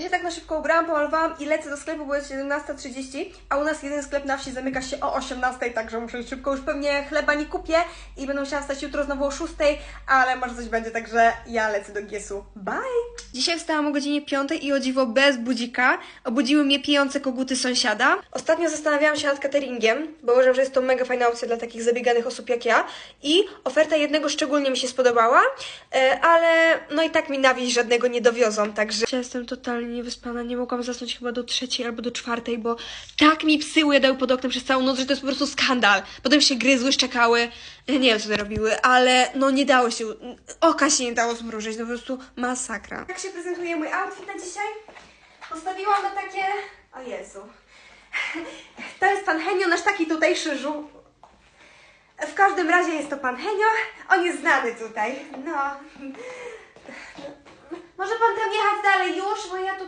Ja się tak na szybko ubrałam, pomalowałam i lecę do sklepu, bo jest 17.30, a u nas jeden sklep na wsi zamyka się o 18.00, także muszę szybko, już pewnie chleba nie kupię i będę musiała wstać jutro znowu o 6.00, ale może coś będzie, także ja lecę do Giesu. Bye! Dzisiaj wstałam o godzinie 5 i o dziwo bez budzika. Obudziły mnie pijące koguty sąsiada. Ostatnio zastanawiałam się nad cateringiem, bo uważam, że jest to mega fajna opcja dla takich zabieganych osób jak ja. I oferta jednego szczególnie mi się spodobała, e, ale no i tak mi na wieś żadnego nie dowiozą, także... Ja jestem totalnie niewyspana, nie mogłam zasnąć chyba do trzeciej albo do czwartej, bo tak mi psy ujadały pod oknem przez całą noc, że to jest po prostu skandal. Potem się gryzły, szczekały, nie wiem co one robiły, ale no nie dało się, oka się nie dało zmrużyć, no po prostu masakra. Jak się prezentuje mój outfit na dzisiaj? Postawiłam na takie... O Jezu. To jest pan Henio, nasz taki tutejszy żół. W każdym razie jest to pan Henio. On jest znany tutaj. No. Może pan tam